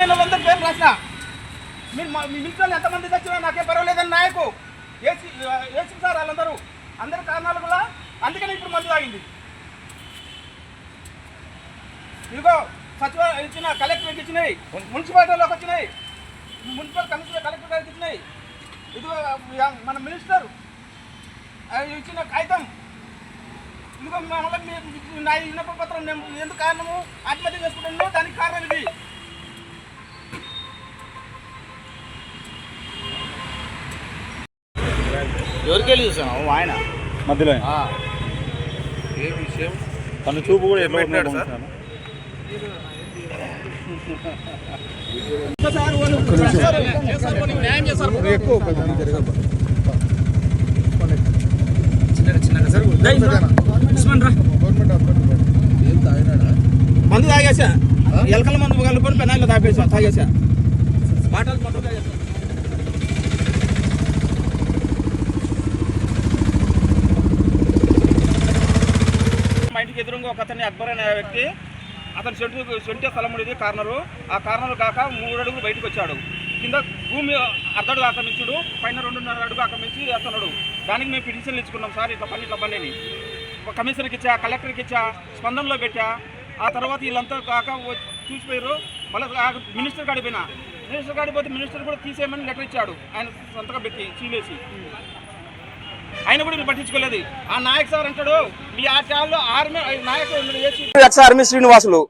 నేను వందల పేరు రాసిన. మీరు మీ మిలిటరీలు ఎంతమంది తెచ్చినా నాకేం పర్వాలేదని నాయకు ఏసీ ఏసీ సార్ వాళ్ళందరూ. అందరి కారణాలు కూడా అందుకని ఇప్పుడు మందు తాగింది. ఇదిగో సచివాలయం ఇచ్చిన కలెక్టర్కి ఇచ్చినాయి. మున్సిపాలిటీలోకి వచ్చినాయి. మున్సిపల్ కమిషనర్ కలెక్టర్ గారికి ఇచ్చినాయి. ఇదిగో మన మినిస్టర్ ఇచ్చిన కాగితం. ఇదిగో మళ్ళీ నా విన్నప పత్రం ఎందుకు కారణము? ఆత్మహత్య చేసుకుంటున్నాను దానికి కారణం ఇది. ఎవరికి వెళ్ళి చూసాను ఆయన. మధ్యలో ఆ. ఏ విషయం? తన చూపు కూడా ఎట్లా పెట్టినాడు సార్? మందు తాగేసా ఎలకల మందు కలుపుకొని పెనాయిలో తాగేసా తాగేసా బాటలు మందు తాగేసా ఇంటికి ఎదురుగా ఒక అతన్ని అక్బర్ అనే వ్యక్తి అతని సెంటు సెంటే స్థలం ఉండేది కార్నరు. ఆ కార్నర్ కాక మూడు అడుగులు బయటకు వచ్చాడు. కింద భూమి అర్ధడు ఆక్రమించుడు పైన రెండున్నర అడుగు ఆక్రమించి వేస్తున్నాడు. దానికి మేము పిటిషన్లు ఇచ్చుకున్నాం సార్ ఇట్లా పని ఇట్లా పని ఒక కమిషనర్కి ఇచ్చా కలెక్టర్కి ఇచ్చా స్పందనలో పెట్టా. ఆ తర్వాత వీళ్ళంతా కాక చూసిపోయారు మళ్ళీ మినిస్టర్ కాడిపోయినా మినిస్టర్ కాడికి పోతే మినిస్టర్ కూడా తీసేయమని లెటర్ ఇచ్చాడు. ఆయన సంతకం పెట్టి చీలేసి ఆయన కూడా పట్టించుకోలేదు. ఆ నాయక్ సార్ అంటాడు మీ ఆ ఆర్మీ నాయకుడు ఎక్స్ ఆర్మీ శ్రీనివాసులు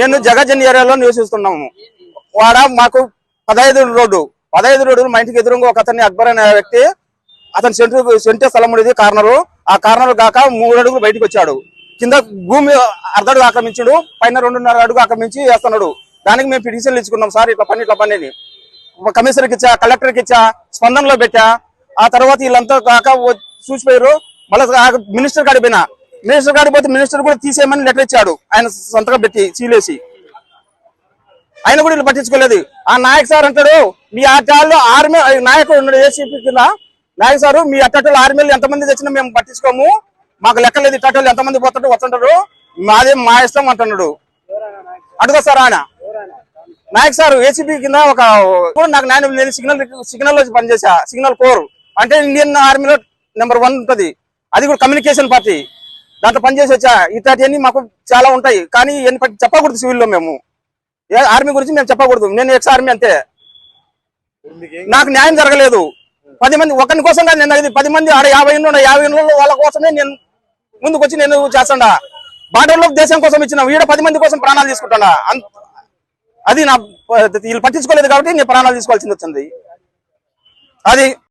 నేను జగజన్ ఏరియాలో నివసిస్తున్నాము. వాడ మాకు పదహైదు రోడ్డు పదహైదు రోడ్డు మా ఇంటికి ఎదురుగా ఒక అతన్ని అక్బర్ అనే వ్యక్తి అతని సెంటర్ సెంటర్ స్థలం ఉండేది కార్నరు. ఆ కార్నర్ కాక మూడు అడుగులు బయటకు వచ్చాడు. కింద భూమి అర్ధడుగు ఆక్రమించాడు పైన రెండున్నర అడుగు ఆక్రమించి వేస్తున్నాడు. దానికి మేము పిటిషన్లు ఇచ్చుకున్నాం సార్ ఇట్లా పని ఇట్లా పని కమిషనర్కి ఇచ్చా కలెక్టర్కి ఇచ్చా స్పందనలో పెట్టా. ఆ తర్వాత వీళ్ళంతా కాక చూసిపోయారు. మళ్ళీ మినిస్టర్ కాడికి పోయినా. మినిస్టర్ కాడిపోతే మినిస్టర్ కూడా తీసేయమని లెటర్ ఇచ్చాడు. ఆయన సొంతగా పెట్టి చీలేసి. ఆయన కూడా వీళ్ళు పట్టించుకోలేదు. ఆ నాయక్ సార్ అంటాడు మీ అట్టాల్లో ఆర్మీ నాయకుడు ఉన్నాడు ఏసీపీ కింద. నాయక్ సారు మీ అట్టలు ఆర్మీలు ఎంతమంది తెచ్చినా మేము పట్టించుకోము. మాకు లెక్కలేదు ఇట్టలు ఎంతమంది పోతుంటే వస్తుంటారు. మాదే మా ఇష్టం అంటున్నాడు. అడుగు సార్ ఆయన. నాయక్ సార్ ఏసీపీ కింద ఒక నాకు నాయన నేను సిగ్నల్ సిగ్నల్లో పనిచేసా సిగ్నల్ కోరు. అంటే ఇండియన్ ఆర్మీలో నెంబర్ వన్ ఉంటుంది. అది కూడా కమ్యూనికేషన్ పార్టీ. దాంట్లో పనిచేసి వచ్చా ఇట్లాంటివన్నీ మాకు చాలా ఉంటాయి. కానీ ఇవన్నీ చెప్పకూడదు సివిల్లో మేము. ఏ ఆర్మీ గురించి మేము చెప్పకూడదు. నేను ఎక్స్ ఆర్మీ అంతే. నాకు న్యాయం జరగలేదు. పది మంది ఒకరి కోసం కాదు నేను అది పది మంది ఆడ యాభై ఇండ్లు యాభై ఇండ్లలో వాళ్ళ కోసమే నేను ముందుకు వచ్చి నేను చేస్తాడా. బార్డర్లో దేశం కోసం ఇచ్చిన వీడ పది మంది కోసం ప్రాణాలు తీసుకుంటాడా అంత అది నా వీళ్ళు పట్టించుకోలేదు కాబట్టి నేను ప్రాణాలు తీసుకోవాల్సింది వచ్చింది. అది